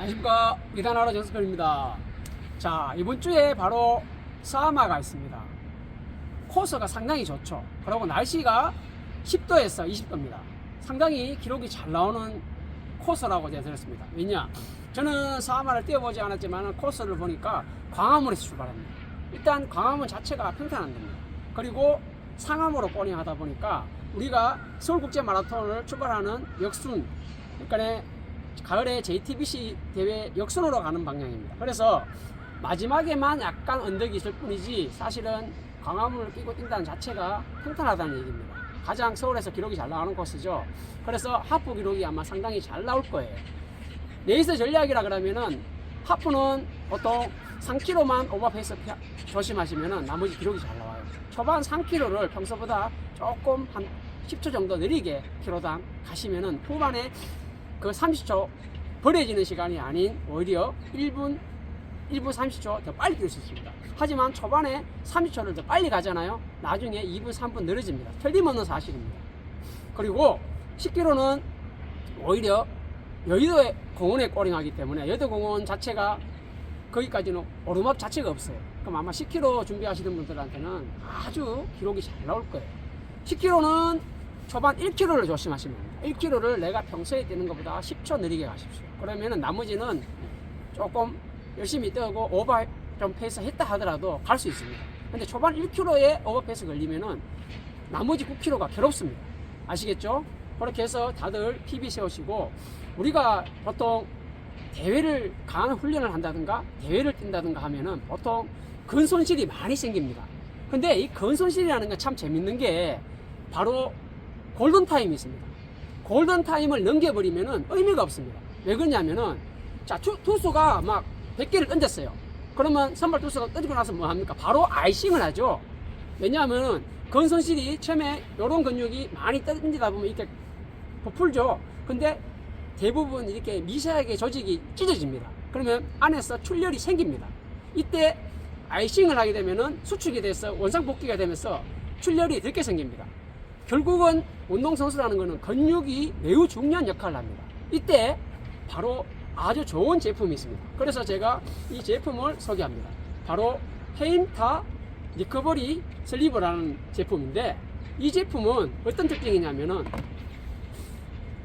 안녕하십니까. 이단하러 전스편입니다. 자 이번 주에 바로 사마가 있습니다. 코스가 상당히 좋죠. 그리고 날씨가 10도에서 20도입니다. 상당히 기록이 잘 나오는 코스라고 제가 들었습니다. 왜냐? 저는 사마를 뛰어보지 않았지만 코스를 보니까 광화문에서 출발합니다. 일단 광화문 자체가 평탄한 겁니다. 그리고 상암으로 보링하다 보니까 우리가 서울국제 마라톤을 출발하는 역순 그러니까 가을에 JTBC 대회 역순으로 가는 방향입니다. 그래서 마지막에만 약간 언덕이 있을 뿐이지 사실은 광화문을 끼고 뛴다는 자체가 평탄하다는 얘기입니다. 가장 서울에서 기록이 잘 나오는 코스죠. 그래서 하프 기록이 아마 상당히 잘 나올 거예요. 레이스 전략이라 그러면은 하프는 보통 3km만 오버페이스 피- 조심하시면은 나머지 기록이 잘 나와요. 초반 3km를 평소보다 조금 한 10초 정도 느리게 킬로당 가시면은 후반에 그 30초 버려지는 시간이 아닌 오히려 1분 1분 30초 더 빨리 뛸 수 있습니다. 하지만 초반에 30초를 더 빨리 가잖아요. 나중에 2분 3분 늘어집니다. 틀림없는 사실입니다. 그리고 10km는 오히려 여의도의 공원에 꼬링하기 때문에 여의도 공원 자체가 거기까지는 오르막 자체가 없어요. 그럼 아마 10km 준비하시는 분들한테는 아주 기록이 잘 나올 거예요. 10km는 초반 1km를 조심하시면. 1km를 내가 평소에 뛰는 것보다 10초 느리게 가십시오. 그러면은 나머지는 조금 열심히 뛰고 오버 좀 페이스 했다 하더라도 갈 수 있습니다. 근데 초반 1km에 오버 페이스 걸리면은 나머지 9km가 괴롭습니다. 아시겠죠? 그렇게 해서 다들 PB 세우시고 우리가 보통 대회를 강한 훈련을 한다든가 대회를 뛴다든가 하면은 보통 근손실이 많이 생깁니다. 근데 이 근손실이라는 건 참 재밌는 게 바로 골든 타임이 있습니다. 골든 타임을 넘겨버리면은 의미가 없습니다. 왜 그러냐면은 자 투, 투수가 막 100개를 던졌어요. 그러면 선발 투수가 던지고 나서 뭐 합니까? 바로 아이싱을 하죠. 왜냐하면은 근손실이 처음에 이런 근육이 많이 던지다 보면 이렇게 부풀죠. 근데 대부분 이렇게 미세하게 조직이 찢어집니다. 그러면 안에서 출혈이 생깁니다. 이때 아이싱을 하게 되면은 수축이 돼서 원상 복귀가 되면서 출혈이 늦게 생깁니다. 결국은 운동선수라는 것은 근육이 매우 중요한 역할을 합니다. 이때 바로 아주 좋은 제품이 있습니다. 그래서 제가 이 제품을 소개합니다. 바로 헤임타 리커버리 슬리브라는 제품인데 이 제품은 어떤 특징이냐면은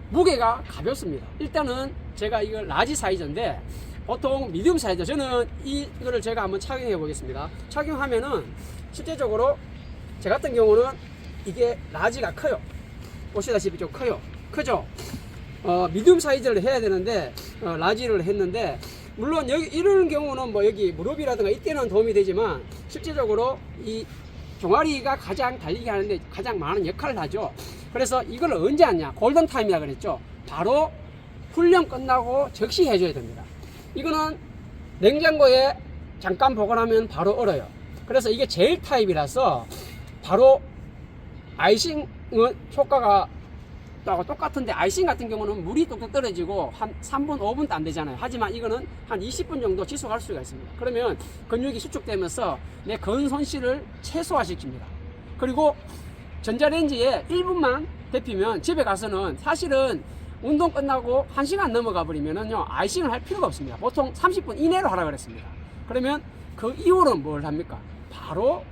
무게가 가볍습니다. 일단은 제가 이거 라지 사이즈인데 보통 미디움 사이즈 저는 이- 이거를 제가 한번 착용해 보겠습니다. 착용하면은 실제적으로 제 같은 경우는 이게 라지가 커요. 보시다시피 좀 커요. 크죠? 어, 미디움 사이즈를 해야 되는데 어, 라지를 했는데 물론 여기 이런 경우는 뭐 여기 무릎이라든가 이때는 도움이 되지만 실제적으로 이 종아리가 가장 달리게 하는데 가장 많은 역할을 하죠. 그래서 이걸 언제 하냐? 골든 타임이라 그랬죠. 바로 훈련 끝나고 즉시 해줘야 됩니다. 이거는 냉장고에 잠깐 보관하면 바로 얼어요. 그래서 이게 제일 타입이라서 바로 아이싱은 효과가 똑같은데 아이싱 같은 경우는 물이 뚝뚝 떨어지고 한 3분, 5분도 안 되잖아요. 하지만 이거는 한 20분 정도 지속할 수가 있습니다. 그러면 근육이 수축되면서 내 근 손실을 최소화시킵니다. 그리고 전자레인지에 1분만 데피면 집에 가서는 사실은 운동 끝나고 1시간 넘어가 버리면은요, 아이싱을 할 필요가 없습니다. 보통 30분 이내로 하라 그랬습니다. 그러면 그 이후로는 뭘 합니까? 바로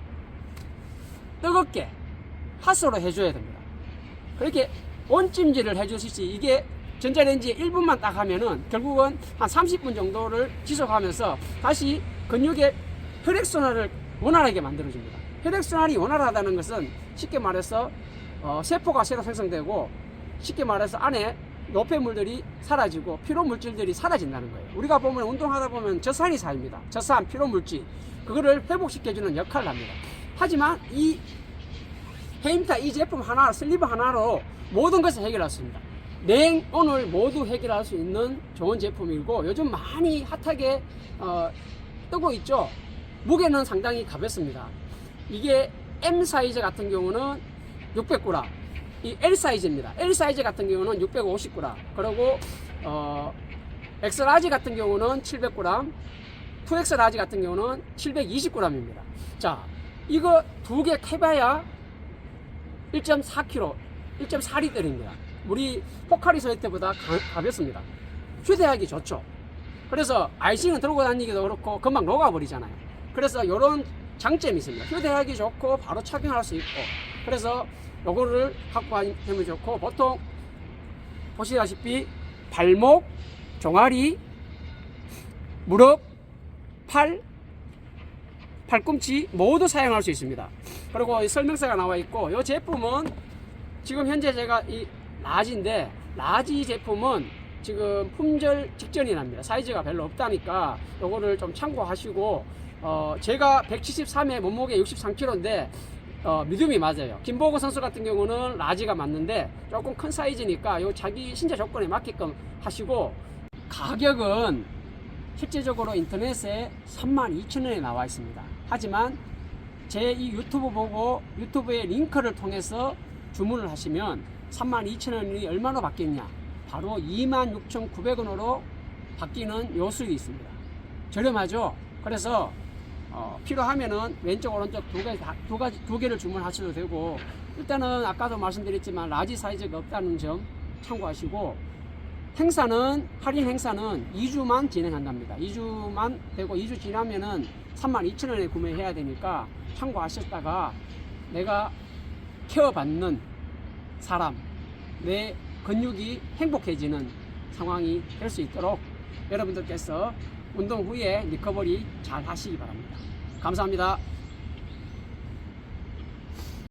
뜨겁게 핫으로 해줘야 됩니다. 그렇게 온찜질을 해주시지 이게 전자레인지에 1분만 딱 하면은 결국은 한 30분 정도를 지속하면서 다시 근육의 혈액순환을 원활하게 만들어줍니다. 혈액순환이 원활하다는 것은 쉽게 말해서 어, 세포가 새로 생성되고 쉽게 말해서 안에 노폐물들이 사라지고 피로 물질들이 사라진다는 거예요. 우리가 보면 운동하다 보면 젖산이 쌓입니다. 젖산, 피로 물질 그거를 회복시켜주는 역할을 합니다. 하지만 이 헤임타 이 제품 하나, 슬리브 하나로 모든 것을 있습니다. 냉, 오늘 모두 해결할 수 있는 좋은 제품이고 요즘 많이 핫하게 어, 뜨고 있죠. 무게는 상당히 가볍습니다. 이게 M 사이즈 같은 경우는 600g, 이 L 사이즈입니다. L 사이즈 같은 경우는 650g, 그리고 어, X 라지 같은 경우는 700g, 2X 라지 같은 경우는 720g입니다. 자, 이거 두개 해봐야 1.4kg, 1.4리터입니다. 우리 포카리 소일 때보다 가, 가볍습니다. 휴대하기 좋죠. 그래서 아이싱은 들고 다니기도 그렇고 금방 녹아버리잖아요. 그래서 이런 장점이 있습니다. 휴대하기 좋고 바로 착용할 수 있고 그래서 요거를 갖고 다니면 좋고 보통 보시다시피 발목, 종아리, 무릎, 팔, 팔꿈치 모두 사용할 수 있습니다. 그리고 이 설명서가 나와 있고 이 제품은 지금 현재 제가 이 라지인데 라지 제품은 지금 품절 직전이 납니다. 사이즈가 별로 없다니까 요거를 좀 참고하시고 어 제가 173에 몸무게 63kg인데 어 믿음이 맞아요. 김보고 선수 같은 경우는 라지가 맞는데 조금 큰 사이즈니까 요 자기 신체 조건에 맞게끔 하시고 가격은 실제적으로 인터넷에 32,000원에 나와 있습니다. 하지만 제 이 유튜브 보고 유튜브의 링크를 통해서 주문을 하시면 32,000원이 얼마나 바뀌냐? 바로 26,900원으로 바뀌는 요술이 있습니다. 저렴하죠? 그래서 어, 필요하면은 왼쪽 오른쪽 두 가지 다- 두 가지 두 개를 주문하셔도 되고 일단은 아까도 말씀드렸지만 라지 사이즈가 없다는 점 참고하시고 행사는 할인 행사는 2주만 진행한답니다. 2주만 되고 2주 지나면은 32,000원에 구매해야 되니까 참고하셨다가 내가 케어받는 사람 내 근육이 행복해지는 상황이 될 수 있도록 여러분들께서 운동 후에 리커버리 잘 하시기 바랍니다. 감사합니다.